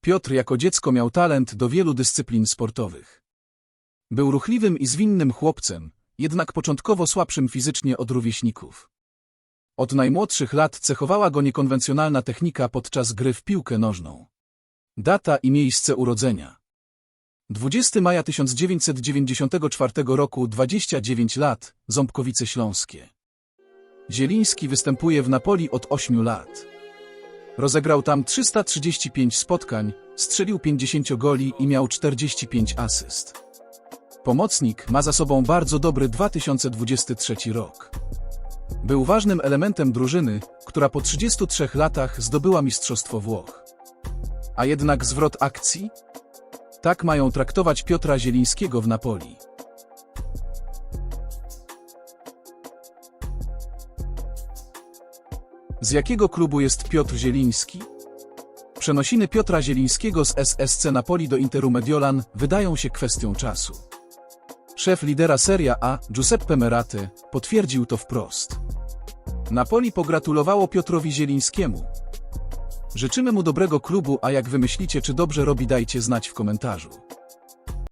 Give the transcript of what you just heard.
Piotr jako dziecko miał talent do wielu dyscyplin sportowych. Był ruchliwym i zwinnym chłopcem, jednak początkowo słabszym fizycznie od rówieśników. Od najmłodszych lat cechowała go niekonwencjonalna technika podczas gry w piłkę nożną. Data i miejsce urodzenia. 20 maja 1994 roku 29 lat, Ząbkowice Śląskie. Zieliński występuje w Napoli od 8 lat. Rozegrał tam 335 spotkań, strzelił 50 goli i miał 45 asyst. Pomocnik ma za sobą bardzo dobry 2023 rok. Był ważnym elementem drużyny, która po 33 latach zdobyła Mistrzostwo Włoch. A jednak zwrot akcji? Tak mają traktować Piotra Zielińskiego w Napoli. Z jakiego klubu jest Piotr Zieliński? Przenosiny Piotra Zielińskiego z SSC Napoli do Interu Mediolan wydają się kwestią czasu. Szef lidera Serie A, Giuseppe Merate, potwierdził to wprost. Napoli pogratulowało Piotrowi Zielińskiemu. Życzymy mu dobrego klubu, a jak wy myślicie, czy dobrze robi, dajcie znać w komentarzu.